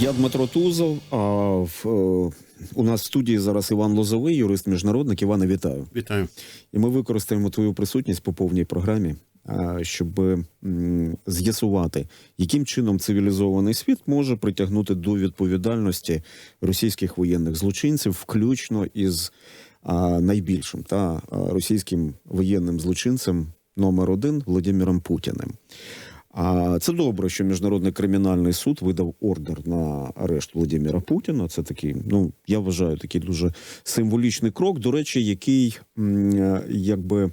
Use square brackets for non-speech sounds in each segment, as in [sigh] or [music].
Я Дмитро Тузов. А в, е, у нас в студії зараз Іван Лозовий, юрист-міжнародник. Іване, вітаю. Вітаю. І ми використаємо твою присутність по повній програмі, щоб з'ясувати, яким чином цивілізований світ може притягнути до відповідальності російських воєнних злочинців, включно із найбільшим та російським воєнним злочинцем номер один Владимиром Путіним. А це добре, що міжнародний кримінальний суд видав ордер на арешт Володимира Путіна. Це такий, ну я вважаю, такий дуже символічний крок. До речі, який е, якби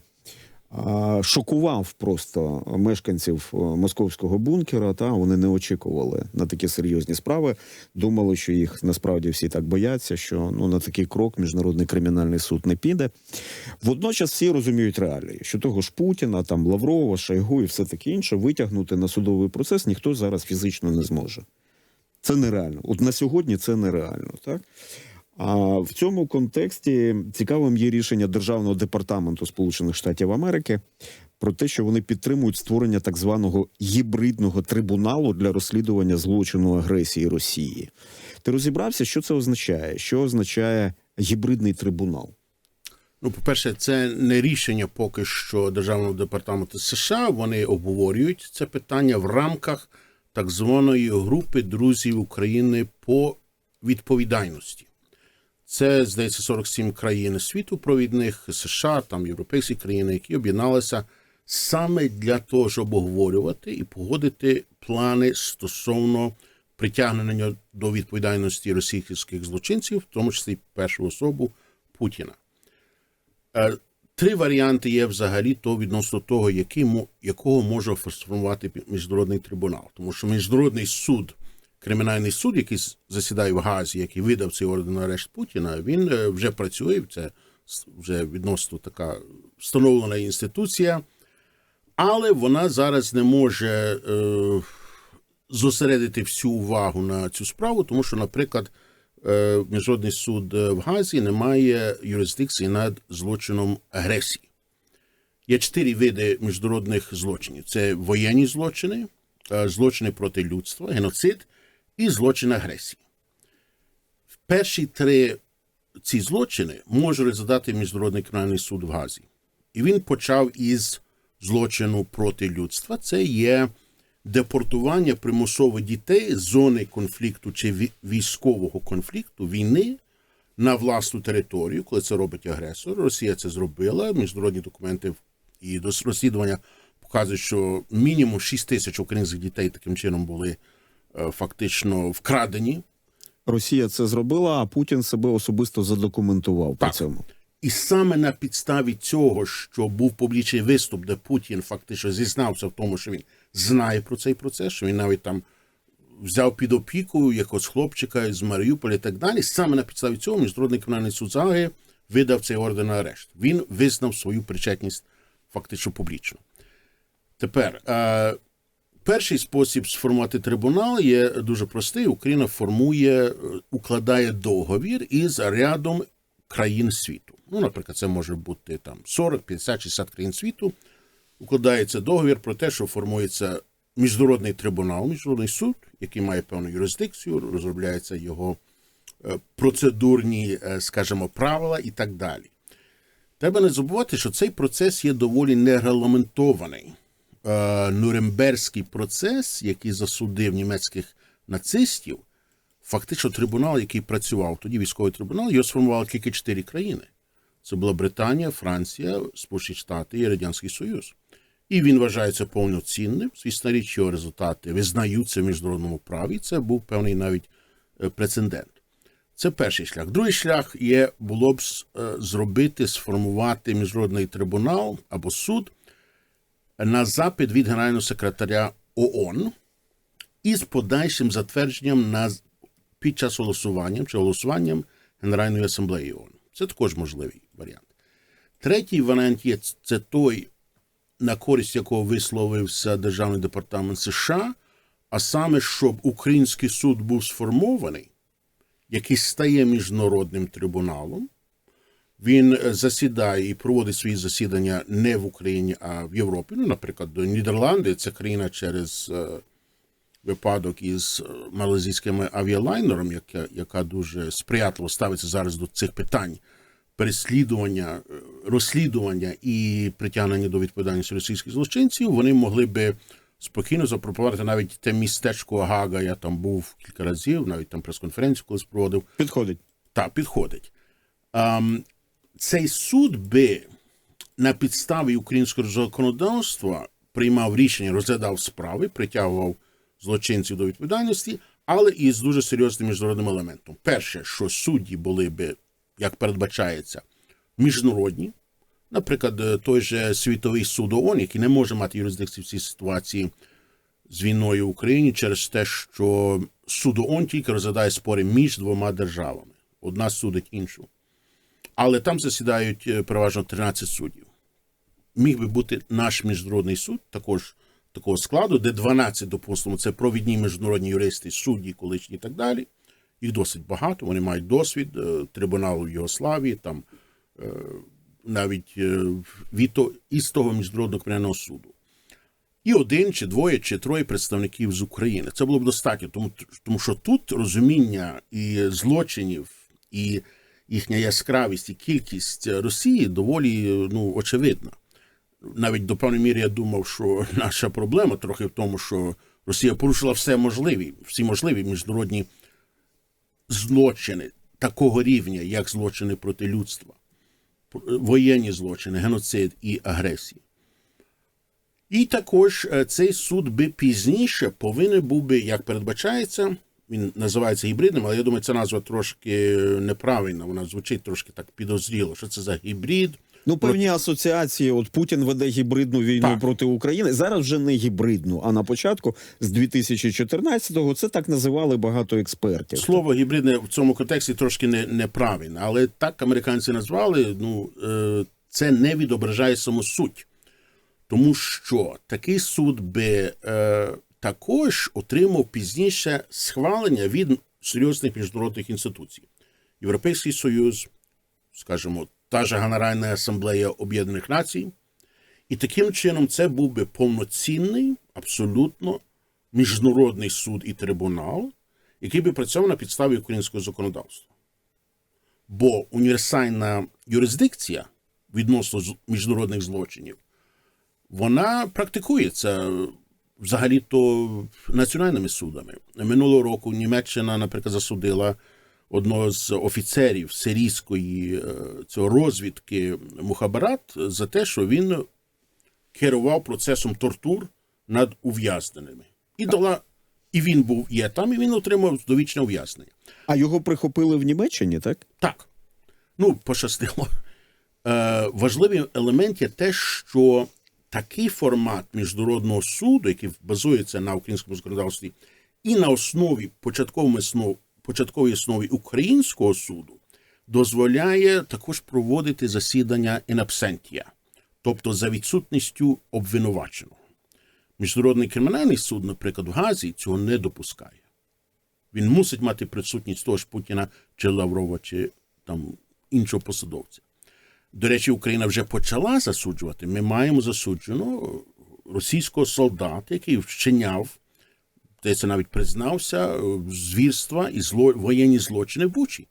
шокував просто мешканців е, московського бункера. Та вони не очікували на такі серйозні справи. Думали, що їх насправді всі так бояться, що ну на такий крок міжнародний кримінальний суд не піде. Водночас всі розуміють реалії, що того ж Путіна, там Лаврова, Шойгу і все таке інше витягнути на судовий процес ніхто зараз фізично не зможе. Це нереально. От на сьогодні це нереально, так? А в цьому контексті цікавим є рішення Державного департаменту Сполучених Штатів Америки про те, що вони підтримують створення так званого гібридного трибуналу для розслідування злочину агресії Росії. Ти розібрався, що це означає? Що означає гібридний трибунал? Ну, по-перше, це не рішення поки що Державного департаменту США. Вони обговорюють це питання в рамках так званої групи друзів України по відповідальності. Це, здається, 47 країн світу провідних США, там європейські країни, які об'єдналися саме для того, щоб обговорювати і погодити плани стосовно притягнення до відповідальності російських злочинців, в тому числі першу особу Путіна. Е, Три варіанти є взагалі то відносно того, який, мо- якого може сформувати міжнародний трибунал. Тому що міжнародний суд, кримінальний суд, який засідає в Газі, який видав цей орден арешт Путіна, він е, вже працює. Це вже відносно така встановлена інституція, але вона зараз не може е, зосередити всю увагу на цю справу, тому що, наприклад, е, Міжнародний суд е, в Газі не має юрисдикції над злочином агресії. Є чотири види міжнародних злочинів: це воєнні злочини, е, злочини проти людства, геноцид і злочин агресії. Перші три ці злочини може розглядати Міжнародний кримінальний суд в Газі. І він почав із злочину проти людства. Це є депортування примусово дітей з зони конфлікту чи військового конфлікту війни на власну територію, коли це робить агресор. Росія це зробила. Міжнародні документи і розслідування показують, що мінімум 6 тисяч українських дітей таким чином були фактично вкрадені. Росія це зробила, а Путін себе особисто задокументував по цьому. І саме на підставі цього, що був публічний виступ, де Путін фактично зізнався в тому, що він знає про цей процес, що він навіть там взяв під опіку якогось хлопчика з Маріуполя і так далі. Саме на підставі цього міжнародний кримінальний суд Заги видав цей орден на арешт. Він визнав свою причетність фактично публічно. Тепер е, перший спосіб сформувати трибунал є дуже простий. Україна формує, е, укладає договір із рядом країн світу. Ну, наприклад, це може бути там 40, 50, 60 країн світу. Укладається договір про те, що формується міжнародний трибунал, міжнародний суд, який має певну юрисдикцію, розробляються його е, процедурні, е, скажімо, правила і так далі. Треба не забувати, що цей процес є доволі нерегламентований. Е, процес, який засудив німецьких нацистів, фактично трибунал, який працював, тоді військовий трибунал, його сформували тільки чотири країни. Це була Британія, Франція, Сполучені Штати і Радянський Союз. І він вважається повноцінним. Звісно річ, його результати визнаються в міжнародному праві. Це був певний навіть е, прецедент. Це перший шлях. Другий шлях є було б е, зробити, сформувати міжнародний трибунал або суд на запит від генерального секретаря ООН із подальшим затвердженням на під час голосування чи голосуванням Генеральної асамблеї ООН. Це також можливий варіант. Третій варіант є це той, на користь якого висловився Державний департамент США, а саме, щоб український суд був сформований, який стає міжнародним трибуналом. Він е, засідає і проводить свої засідання не в Україні, а в Європі. Ну, наприклад, до Нідерланди це країна через е, випадок із е, малазійським авіалайнером, яка, яка дуже сприятливо ставиться зараз до цих питань переслідування, розслідування і притягнення до відповідальності російських злочинців, вони могли би спокійно запропонувати навіть те містечко Гага. Я там був кілька разів, навіть там прес-конференцію колись проводив. Підходить. Та підходить. Ем, цей суд би на підставі українського законодавства приймав рішення, розглядав справи, притягував злочинців до відповідальності, але і з дуже серйозним міжнародним елементом. Перше, що судді були би, як передбачається, міжнародні. Наприклад, е, той же світовий суд ООН, який не може мати юрисдикції в цій ситуації з війною в Україні через те, що суд ООН тільки розглядає спори між двома державами. Одна судить іншу. Але там засідають е, переважно 13 суддів. Міг би бути наш міжнародний суд, також такого складу, де 12, допустимо, це провідні міжнародні юристи, судді, колишні і так далі. Їх досить багато. Вони мають досвід е, трибуналу в Югославії, там е, навіть від із того міжнародного кримінального суду. І один, чи двоє, чи троє представників з України. Це було б достатньо, тому, тому що тут розуміння і злочинів, і їхня яскравість, і кількість Росії доволі ну, очевидна. Навіть до певної міри я думав, що [laughs] наша проблема трохи в тому, що Росія порушила все можливі, всі можливі міжнародні злочини такого рівня, як злочини проти людства, воєнні злочини, геноцид і агресія. І також е, цей суд би пізніше повинен був би, як передбачається, він називається гібридним, але я думаю, ця назва трошки неправильна. Вона звучить трошки так підозріло. Що це за гібрид? Ну, певні асоціації. От Путін веде гібридну війну Так. проти України. Зараз вже не гібридну, а на початку з 2014-го це так називали багато експертів. Слово гібридне в цьому контексті трошки не, неправильне, але так американці назвали. Ну е, це не відображає саму суть, тому що такий суд би е, також отримав пізніше схвалення від серйозних міжнародних інституцій. Європейський Союз, скажімо, та ж Генеральна асамблея Об'єднаних Націй. І таким чином це був би повноцінний, абсолютно міжнародний суд і трибунал, який би працював на підставі українського законодавства. Бо універсальна юрисдикція відносно міжнародних злочинів, вона практикується взагалі-то національними судами. Минулого року Німеччина, наприклад, засудила одного з офіцерів сирійської е, цього розвідки Мухабарат за те, що він керував процесом тортур над ув'язненими. І дала, і він був є там, і він отримав довічне ув'язнення. А його прихопили в Німеччині, так? Так. Ну, пощастило. Е, важливий елемент є те, що такий формат міжнародного суду, який базується на українському законодавстві, і на основі початкової основ, початковій основі українського суду, дозволяє також проводити засідання absentia, тобто за відсутністю обвинуваченого. Міжнародний кримінальний суд, наприклад, в Газі цього не допускає. Він мусить мати присутність того ж Путіна чи Лаврова, чи там іншого посадовця. До речі, Україна вже почала засуджувати. Ми маємо засудженого російського солдата, який вчиняв, здається, навіть признався, е, звірства і зло, воєнні злочини в Бучі.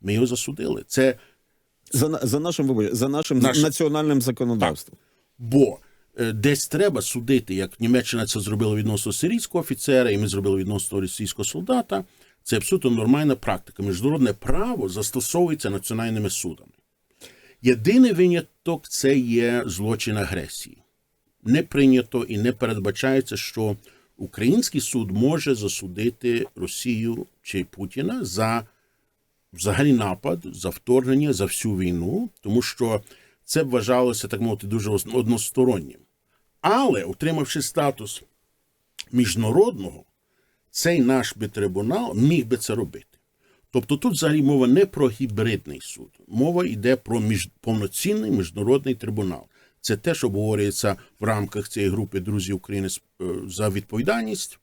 Ми його засудили. Це За, за нашим за нашим Наш- національним законодавством. Бо е, десь треба судити, як Німеччина це зробила відносно сирійського офіцера, і ми зробили відносно російського солдата. Це абсолютно нормальна практика. Міжнародне право застосовується національними судами. Єдиний виняток це є злочин агресії. Не прийнято і не передбачається, що український суд може засудити Росію чи Путіна за взагалі напад, за вторгнення, за всю війну, тому що це вважалося, так мовити, дуже одностороннім. Але, отримавши статус міжнародного, цей наш би трибунал міг би це робити. Тобто тут взагалі мова не про гібридний суд, мова йде про між... повноцінний міжнародний трибунал. Це те, що обговорюється в рамках цієї групи друзів України е, за відповідальність,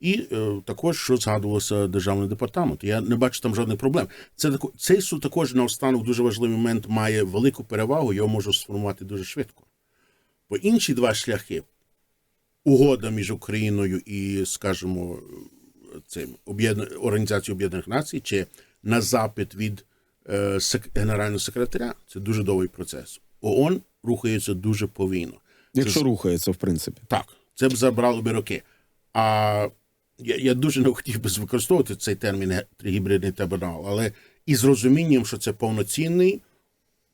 і е, також що згадувалося державний департамент. Я не бачу там жодних проблем. Це тако- цей суд також наостанок дуже важливий момент має велику перевагу. Його можу сформувати дуже швидко. Бо інші два шляхи угода між Україною і, скажімо, цим Організацією Об'єднаних Націй, чи на запит від е, генерального секретаря. Це дуже довгий процес. ООН рухається дуже повільно. Це Якщо рухається, в принципі. так, це б забрало би роки. А я, я дуже не хотів би використовувати цей термін гібридний трибунал, але із розумінням, що це повноцінний,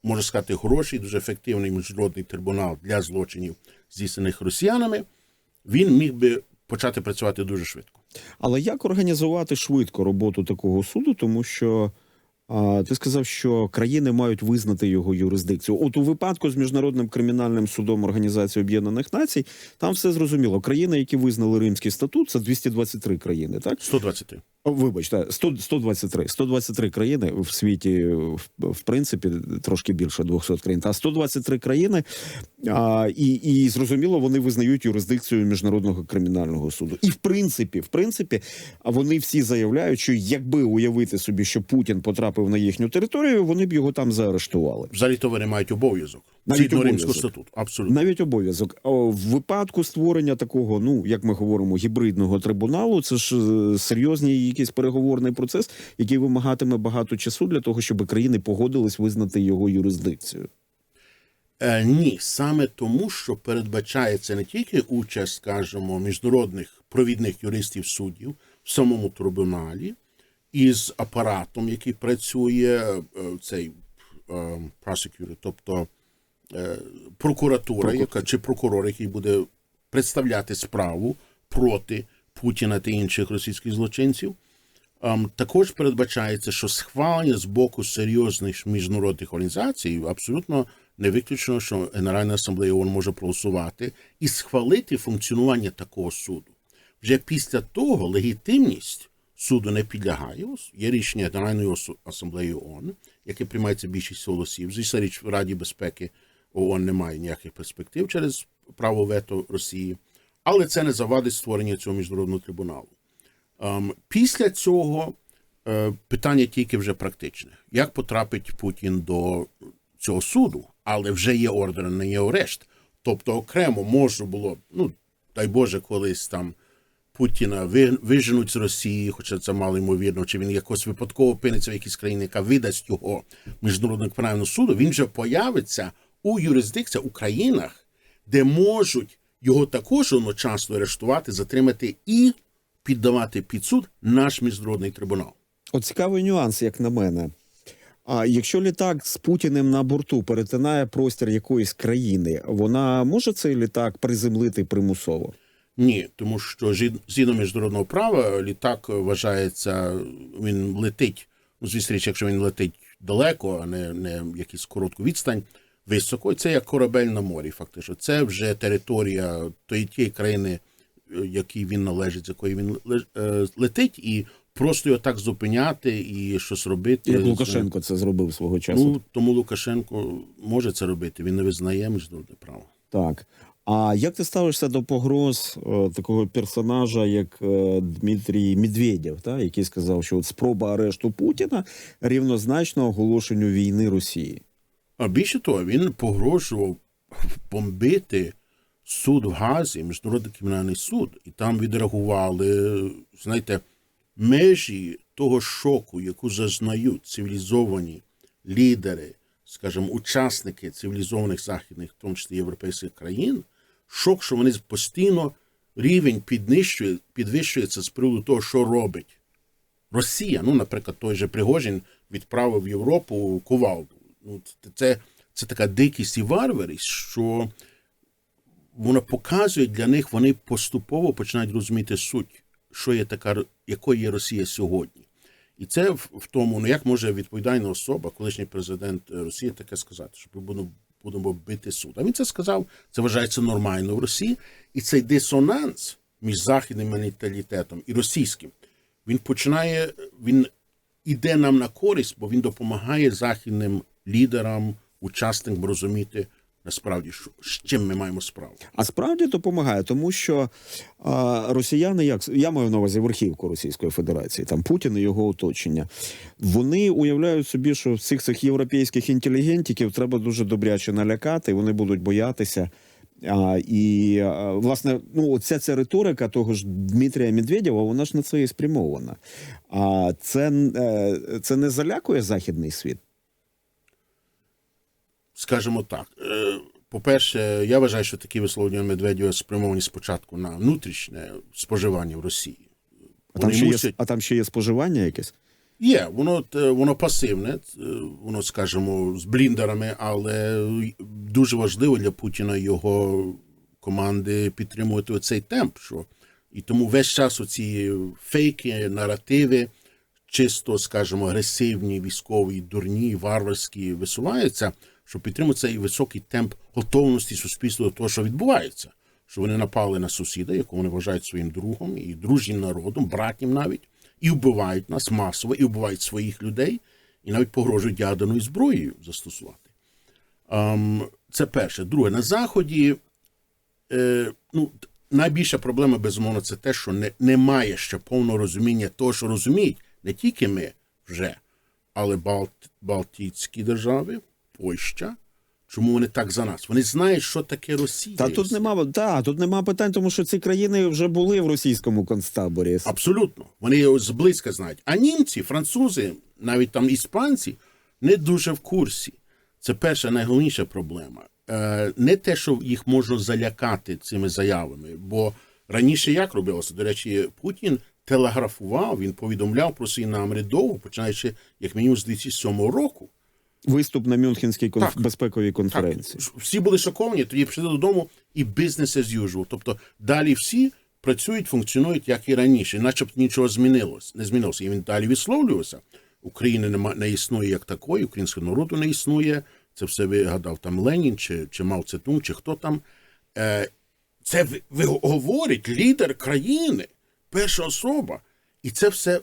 можна сказати, хороший, дуже ефективний міжнародний трибунал для злочинів, здійснених росіянами, він міг би почати працювати дуже швидко. Але як організувати швидко роботу такого суду, тому що а, ти сказав, що країни мають визнати його юрисдикцію. От у випадку з міжнародним кримінальним судом Організації Об'єднаних Націй там все зрозуміло. Країни, які визнали Римський статут, це 223 країни, так 123. Вибачте, 100, 123. 123 країни в світі, в, в принципі, трошки більше 200 країн. Та 123 країни, а, і, і зрозуміло, вони визнають юрисдикцію міжнародного кримінального суду. І в принципі, в принципі, вони всі заявляють, що якби уявити собі, що Путін потрапив на їхню територію, вони б його там заарештували. Взагалі то вони мають обов'язок. Навіть обов'язок. статуту. Абсолютно. Навіть обов'язок в випадку створення такого, ну як ми говоримо, гібридного трибуналу, це ж е, серйозний якийсь переговорний процес, який вимагатиме багато часу для того, щоб країни погодились визнати його юрисдикцію. Е, ні, саме тому, що передбачається не тільки участь, скажімо, міжнародних провідних юристів суддів в самому трибуналі із апаратом, який працює е, цей е, prosecutor, тобто е, прокуратура, яка чи прокурор, який буде представляти справу проти Путіна та інших російських злочинців. Ем, також передбачається, що схвалення з боку серйозних міжнародних організацій абсолютно не виключено, що Генеральна асамблея ООН може проголосувати і схвалити функціонування такого суду. Вже після того легітимність суду не підлягає. Є рішення Генеральної асамблеї ООН, яке приймається більшість голосів. Звісно, річ в Раді безпеки ООН немає ніяких перспектив через право вето Росії, але це не завадить створення цього міжнародного трибуналу. Ем, Після цього е, питання тільки вже практичне. Як потрапить Путін до цього суду, але вже є ордер на є арешт. Тобто окремо можна було, ну дай Боже, колись там Путіна ви- виженуть з Росії, хоча це мало ймовірно, чи він якось випадково опиниться в якійсь країні, яка видасть його міжнародному кримінальному суду, він вже появиться у юрисдикціях у країнах, де можуть його також одночасно арештувати, затримати і піддавати під суд наш міжнародний трибунал. От цікавий нюанс, як на мене. А якщо літак з Путіним на борту перетинає простір якоїсь країни, вона може цей літак приземлити примусово? Ні, тому що згідно міжнародного права літак вважається, він летить. Ну, звісно, якщо він летить далеко, а не, не якийсь коротку відстань, високо, це як корабель на морі, фактично. Це вже територія тої тієї країни, якій він належить, з якої він е, летить, і просто його так зупиняти і щось робити. Як Лукашенко це зробив свого часу. Ну, тому Лукашенко може це робити. Він не визнає міжнародне право. Так. А як ти ставишся до погроз е, такого персонажа, як е, Дмитрій Медведєв, та, який сказав, що от спроба арешту Путіна рівнозначно оголошенню війни Росії? А більше того, він погрожував бомбити суд в Газі, міжнародний кримінальний суд, і там відреагували, знаєте, межі того шоку, яку зазнають цивілізовані лідери, скажімо, учасники цивілізованих західних, в тому числі європейських країн, шок, що вони постійно рівень піднищує, підвищується з приводу того, що робить Росія, ну, наприклад, той же Пригожин відправив в Європу кувалду. Ну, це, це, така дикість і варварість, що вона показує для них, вони поступово починають розуміти суть, що є така, якою є Росія сьогодні. І це в, в тому, ну як може відповідальна особа, колишній президент е, Росії, таке сказати, що ми будемо, будемо бити суд. А він це сказав, це вважається нормально в Росії. І цей дисонанс між західним менталітетом і російським, він починає, він іде нам на користь, бо він допомагає західним лідерам, учасникам розуміти насправді, що, з чим ми маємо справу. А справді допомагає, тому що а, росіяни, як я маю на увазі верхівку Російської Федерації, там Путін і його оточення, вони уявляють собі, що всіх цих європейських інтелігентиків треба дуже добряче налякати, вони будуть боятися. А, і а, власне, ну оця ця риторика того ж Дмитрія Медведєва, вона ж на це і спрямована. А це, е, це не залякує західний світ. Скажімо так. е, По-перше, я вважаю, що такі висловлення Медведєва спрямовані спочатку на внутрішнє споживання в Росії. А там, ще є, а там ще є споживання якесь. Є, воно, е, воно пасивне, е, воно, скажімо, з бліндерами, але дуже важливо для Путіна його команди підтримувати оцей темп. Що... І тому весь час оці фейки, наративи, чисто, скажімо, агресивні, військові, дурні, варварські висуваються, щоб підтримати цей високий темп готовності суспільства до того, що відбувається. Що вони напали на сусіда, якого вони вважають своїм другом і дружнім народом, братнім навіть, і вбивають нас масово, і вбивають своїх людей, і навіть погрожують ядерною зброєю застосувати. Ем, це перше. Друге, на Заході е, ну, найбільша проблема, безумовно, це те, що не, немає ще повного розуміння того, що розуміють не тільки ми вже, але Балт, Балтійські держави, Польща. Чому вони так за нас? Вони знають, що таке Росія. Та тут нема, та, тут нема питань, тому що ці країни вже були в російському концтаборі. Абсолютно. Вони його зблизька знають. А німці, французи, навіть там іспанці, не дуже в курсі. Це перша найголовніша проблема. Е, не те, що їх можна залякати цими заявами. Бо раніше як робилося? До речі, Путін телеграфував, він повідомляв про свої наміри довго, починаючи як мінімум з 2007 року. Виступ на Мюнхенській конф... Так. безпековій конференції. ш- всі були шоковані, тоді пішли додому і business as usual. Тобто далі всі працюють, функціонують, як і раніше, начебто нічого змінилось, не змінилося. І він далі висловлювався. України нема, не існує як такої, українського народу не існує. Це все вигадав там Ленін чи, чи Мao Цетун, чи хто там. Е, це ви, ви говорить лідер країни, перша особа. І це все,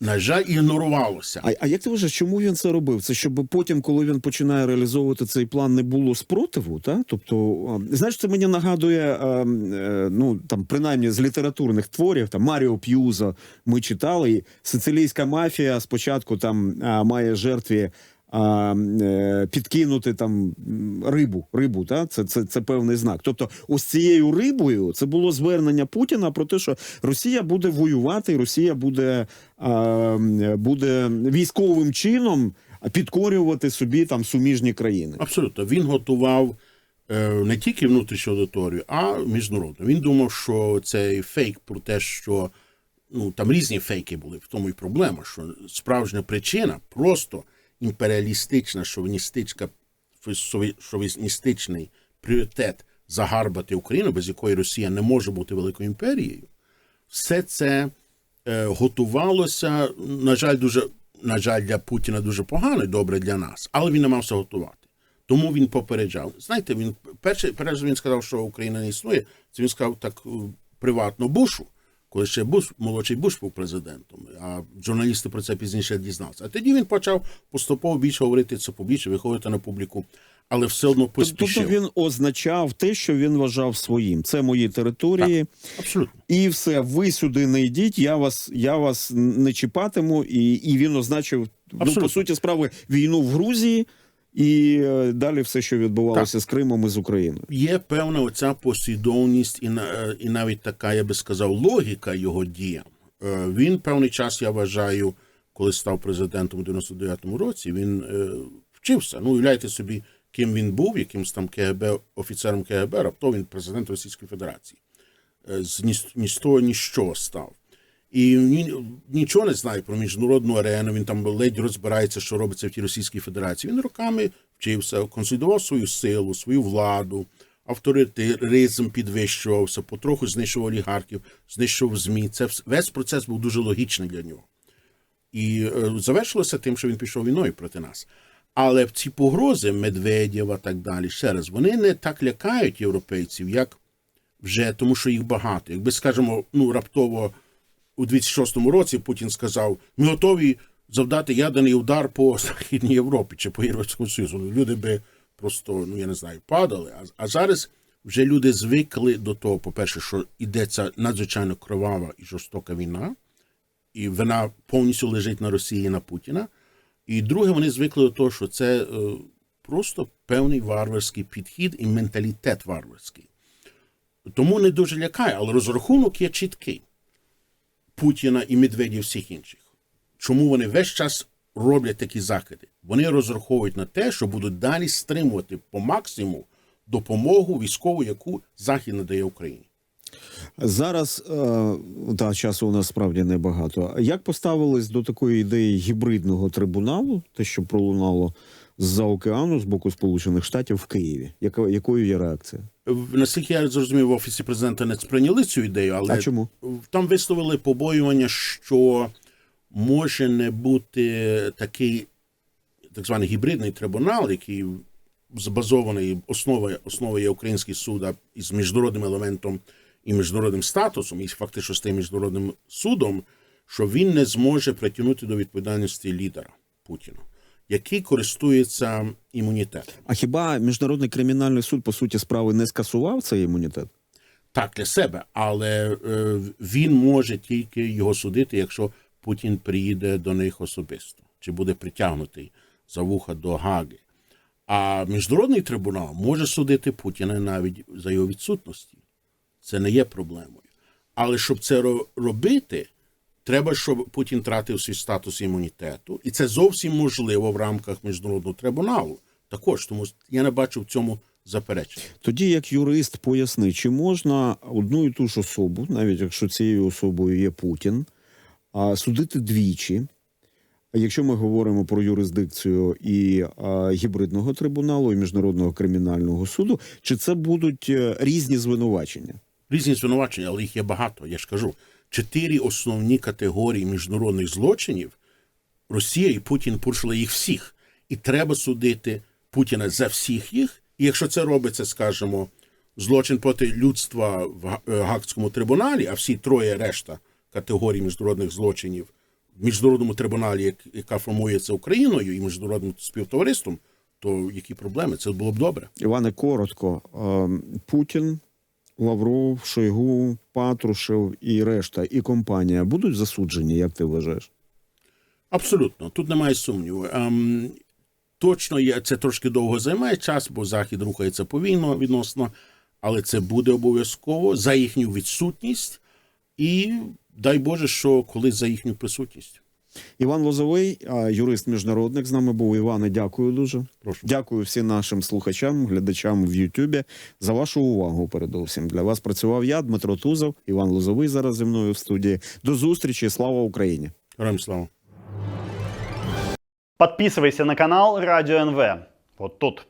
на жаль, ігнорувалося. А, а як ти вважаєш, чому він це робив? Це щоб потім, коли він починає реалізовувати цей план, не було спротиву? Та? Тобто, знаєш, це мені нагадує, е, ну там принаймні з літературних творів, там Маріо П'юза ми читали. і Сицилійська мафія спочатку там має жертві. А, е, підкинути там рибу, рибу, та це, це, це певний знак. Тобто, ось цією рибою це було звернення Путіна про те, що Росія буде воювати, Росія буде, а, буде військовим чином підкорювати собі там суміжні країни. Абсолютно. Він готував е, не тільки внутрішню аудиторію, а міжнародну. Він думав, що цей фейк про те, що ну там різні фейки були, в тому і проблема, що справжня причина просто імперіалістична, шовіністична, сові- шовіністичний пріоритет загарбати Україну, без якої Росія не може бути великою імперією. Все це е, готувалося, на жаль, дуже на жаль, для Путіна дуже погано і добре для нас, але він не мав готувати. Тому він попереджав. Знаєте, він перший перш він сказав, що Україна не існує. Це він сказав так е, приватно Бушу, коли ще Буш, молодший Буш був президентом. А журналісти про це пізніше дізналися. А тоді він почав поступово більше говорити це публічно, виходити на публіку, але все одно Тобто він означав те, що він вважав своїм. Це мої території, Абсолютно. і все. Ви сюди не йдіть. Я вас, я вас не чіпатиму. І, і він означив ну, по суті справи війну в Грузії. І е, далі все, що відбувалося з Кримом і з Україною. Є певна оця послідовність і, на- е, і навіть така, я би сказав, логіка його діям. Е, Він певний час, я вважаю, коли став президентом у 99-му році, він е, вчився. Ну, уявляйте собі, ким він був, якимсь там КГБ, офіцером КГБ, раптом він президент Російської Федерації. Е, З ні, ні з того, ні з чого став. І він нічого не знає про міжнародну арену. Він там ледь розбирається, що робиться в тій Російській Федерації. Він роками вчився, консолідував свою силу, свою владу, авторитаризм підвищувався, потроху знищував олігархів, знищував ЗМІ. Це весь процес був дуже логічний для нього. І е, завершилося тим, що він пішов війною проти нас. Але ці погрози Медведєва так далі, ще раз, вони не так лякають європейців, як вже тому, що їх багато. Якби, скажімо, ну раптово у 2006 році Путін сказав: ми готові завдати ядерний удар по Західній Європі чи по Європейському Союзу. Люди би просто, ну я не знаю, падали. А, а зараз вже люди звикли до того, по-перше, що йдеться надзвичайно кровава і жорстока війна, і вона повністю лежить на Росії і на Путіна. І друге, вони звикли до того, що це е, просто певний варварський підхід і менталітет варварський. Тому не дуже лякає, але розрахунок є чіткий Путіна і Медведя і всіх інших. Чому вони весь час роблять такі закиди? Вони розраховують на те, що будуть далі стримувати по максимуму допомогу військову, яку Захід надає Україні. Зараз е, та часу у нас справді небагато. Як поставились до такої ідеї гібридного трибуналу, те, що пролунало з-за океану з боку Сполучених Штатів в Києві? Якою є реакція? Наскільки я зрозумів, в офісі президента не сприйняли цю ідею, але А чому? там висловили побоювання, що може не бути такий так званий гібридний трибунал, який збазований, основа, основа є український суд із міжнародним елементом і міжнародним статусом, і фактично з тим міжнародним судом, що він не зможе притягнути до відповідальності лідера Путіна, який користується імунітетом. А хіба міжнародний кримінальний суд по суті справи не скасував цей імунітет? так для себе, але е, він може тільки його судити, якщо Путін приїде до них особисто, чи буде притягнутий за вуха до Гаги. А міжнародний трибунал може судити Путіна навіть за його відсутності. Це не є проблемою. Але щоб це робити, треба, щоб Путін тратив свій статус імунітету, і це зовсім можливо в рамках міжнародного трибуналу. Також тому я не бачу в цьому заперечення. Тоді, як юрист, поясни, чи можна одну і ту ж особу, навіть якщо цією особою є Путін, судити двічі. Якщо ми говоримо про юрисдикцію і а, гібридного трибуналу, і міжнародного кримінального суду, чи це будуть е, різні звинувачення? різні звинувачення, але їх є багато. Я ж кажу, чотири основні категорії міжнародних злочинів. Росія і Путін порушили їх всіх, і треба судити Путіна за всіх їх. І якщо це робиться, скажімо, злочин проти людства в Га- е, трибуналі, а всі троє решта категорій міжнародних злочинів в міжнародному трибуналі, яка формується Україною і міжнародним співтовариством, то які проблеми? Це було б добре. Іване, коротко. Ем, Путін, Лавров, Шойгу, Патрушев і решта, і компанія будуть засуджені, як ти вважаєш? Абсолютно, тут немає сумніву. Ем, точно є, це трошки довго займає час, бо Захід рухається повільно відносно, але це буде обов'язково за їхню відсутність і дай Боже, що колись за їхню присутність. Іван Лозовий, юрист міжнародник, з нами був. Іване, дякую дуже. Прошу. Дякую всім нашим слухачам, глядачам в Ютубі за вашу увагу. Передовсім для вас працював я, Дмитро Тузов, Іван Лозовий зараз зі мною в студії. До зустрічі, слава Україні! Героям слава. Подписывайся на канал Радио НВ. Вот тут.